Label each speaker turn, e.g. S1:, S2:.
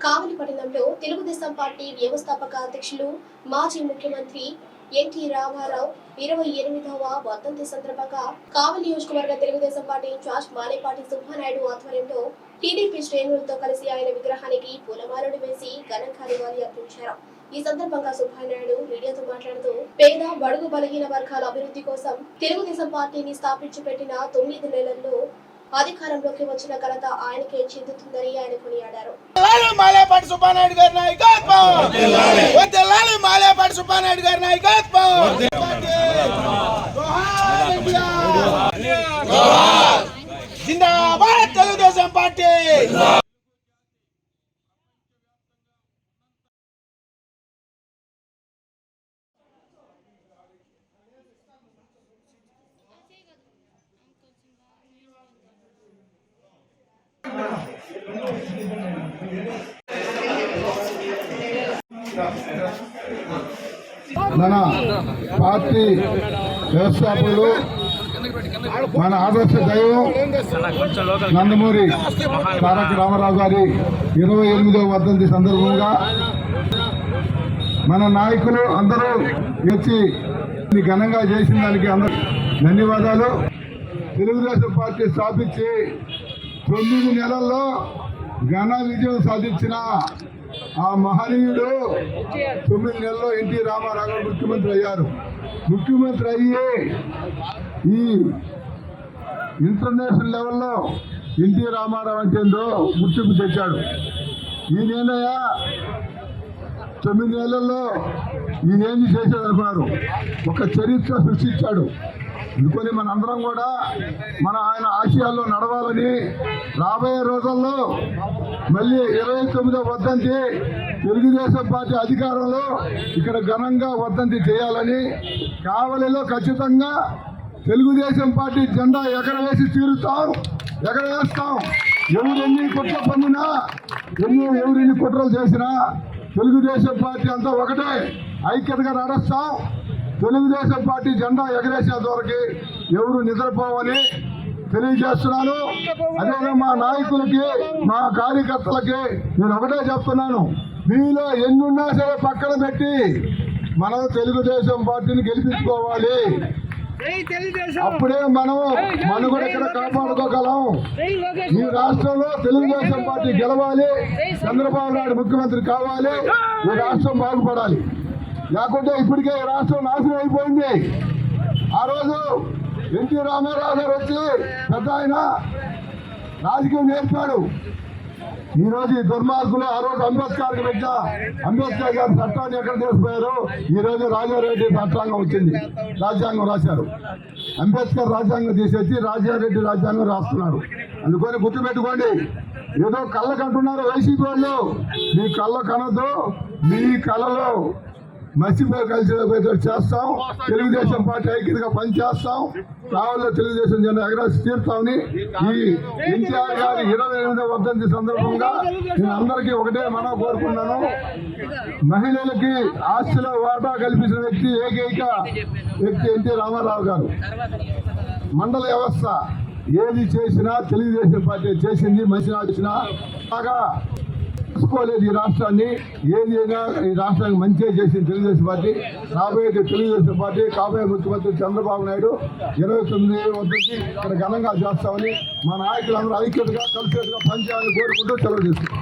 S1: కావలిపట్టణంలో Telugu Desam party వ్యవస్థాపక అధ్యక్షులు మాజీ ముఖ్యమంత్రి ఎన్టీ రామారావు ఇరవై ఎనిమిదవ వర్ధంతి సందర్భంగా కావలి నియోజకవర్గ తెలుగుదేశం పార్టీ ఇన్ఛార్జ్ మాలేపాటి సుబ్బానాయుడు ఆధ్వర్యంలో టీడీపీ శ్రేణులతో కలిసి ఆయన విగ్రహానికి పూలమాలలు వేసి ఘనంగా నివాళి అర్పించారు. ఈ సందర్భంగా సుబ్బానాయుడు మీడియాతో మాట్లాడుతూ పేద బడుగు బలహీన వర్గాల అభివృద్ధి కోసం తెలుగుదేశం పార్టీని స్థాపించి పెట్టిన తొమ్మిది నెలల్లో అధికారంలోకి వచ్చిన ఘనత ఆయనకే చెందుతుందని ఆయన కొనియాడారు.
S2: లాలి మాలేపాటి సుబ్బానాయుడు గారి నాయకత్వం! మాలేపాటి సుబ్బానాయుడు గారి నాయకత్వం జోహార్ ఇండియా! జిందాబాద్ తెలుగుదేశం పార్టీ
S3: మన పార్టీ వ్యవస్థాపకులు మన ఆదర్శ దైవం నందమూరి తారక రామారావు గారి ఇరవై ఎనిమిదవ వర్ధంతి సందర్భంగా మన నాయకులు అందరూ వచ్చి ఘనంగా చేసిన దానికి అందరూ ధన్యవాదాలు. తెలుగుదేశం పార్టీ స్థాపించి తొమ్మిది నెలల్లో ఘన విజయం సాధించిన ఆ మహనీయుడు తొమ్మిది నెలల్లో ఎన్టీ రామారావు ముఖ్యమంత్రి అయ్యారు. ముఖ్యమంత్రి అయ్యి ఈ ఇంటర్నేషనల్ లెవెల్లో ఎన్టీ రామారావు అంటే ఏందో గుర్తింపు తెచ్చాడు. ఈయనయ్యా తొమ్మిది నెలల్లో ఈయన ఏం చేసేది అనుకున్నారు? ఒక చరిత్ర సృష్టించాడు. అందుకొని మనందరం కూడా మన ఆయన ఆశయాల్లో నడవాలని రాబోయే రోజుల్లో మళ్ళీ ఇరవై తొమ్మిదో వద్దంతి తెలుగుదేశం పార్టీ అధికారంలో ఇక్కడ ఘనంగా వద్దంతి చేయాలని కావలిలో ఖచ్చితంగా తెలుగుదేశం పార్టీ జెండా ఎగరవేసి తీరుతాం ఎగరవేస్తాం. ఎవరు ఎన్ని కుట్ర పొందినా ఎన్ని ఎవరు కుట్రలు చేసినా తెలుగుదేశం పార్టీ అంతా ఒకటే ఐక్యతగా నడుస్తాం. తెలుగుదేశం పార్టీ జెండా ఎగరేసేంత వరకు ఎవరు నిద్రపోవని తెలియజేస్తున్నాను. అదేవిధంగా మా నాయకులకి మా కార్యకర్తలకి నేను ఒకటే చెప్తున్నాను. మీలో ఎన్నున్నా సరే పక్కన పెట్టి మనం తెలుగుదేశం పార్టీని గెలిపించుకోవాలి. అప్పుడే మనం మనుగడ ఇక్కడ కాపాడుకోగలం. ఈ రాష్ట్రంలో తెలుగుదేశం పార్టీ గెలవాలి. చంద్రబాబు నాయుడు ముఖ్యమంత్రి కావాలి. ఈ రాష్ట్రం బాగుపడాలి. లేకుంటే ఇప్పటికే రాష్ట్రం నాశనం అయిపోయింది. ఆ రోజు ఎన్టీ రామారావు గారు వచ్చి పెద్ద ఆయన రాజకీయం నేర్పాడు ఈరోజు ఈ దుర్మార్గులు ఆ రోజు అంబేద్కర్ పెద్ద అంబేద్కర్ గారి చట్టాన్ని ఎక్కడ చేసిపోయారు ఈరోజు రాజారెడ్డి చట్టాంగం వచ్చింది. రాజ్యాంగం రాశారు. అంబేద్కర్ రాజ్యాంగం తీసేసి రాజారెడ్డి రాజ్యాంగం రాస్తున్నారు. అందుకని గుర్తుపెట్టుకోండి. ఏదో కళ్ళ కంటున్నారు వైసీపీ వాళ్ళు. మీ కళ్ళ కనద్దు మీ కళలో మసిపోయి కలిసి చేస్తాం. తెలుగుదేశం పార్టీ ఐక్యతగా పనిచేస్తాం. కావాలో తెలుగుదేశం జెండా ఎగరాసి తీరుతామని ఈ ఎన్టీఆర్ గారి ఇరవై ఎనిమిదవ వర్ధంతి సందర్భంగా నేను అందరికీ ఒకటే మనం కోరుకున్నాను మహిళలకి ఆస్తిలో వాటా కల్పించిన వ్యక్తి ఏకైక వ్యక్తి ఎన్టీ రామారావు గారు. మండల వ్యవస్థ ఏది చేసినా తెలుగుదేశం పార్టీ చేసింది మంచి చేసినా బాగా చూసుకోలేదు ఈ రాష్ట్రాన్ని. ఏది అయినా ఈ రాష్ట్రానికి మంచిగా చేసింది తెలుగుదేశం పార్టీ. రాబోయే తెలుగుదేశం పార్టీ. కాబోయే ముఖ్యమంత్రి చంద్రబాబు నాయుడు ఇరవై తొమ్మిది వద్దకి ఇక్కడ ఘనంగా చేస్తామని మా నాయకులందరూ ఐక్యతగా కలిసేట్టుగా పనిచేయాలని కోరుకుంటూ సెలవు చేస్తున్నాం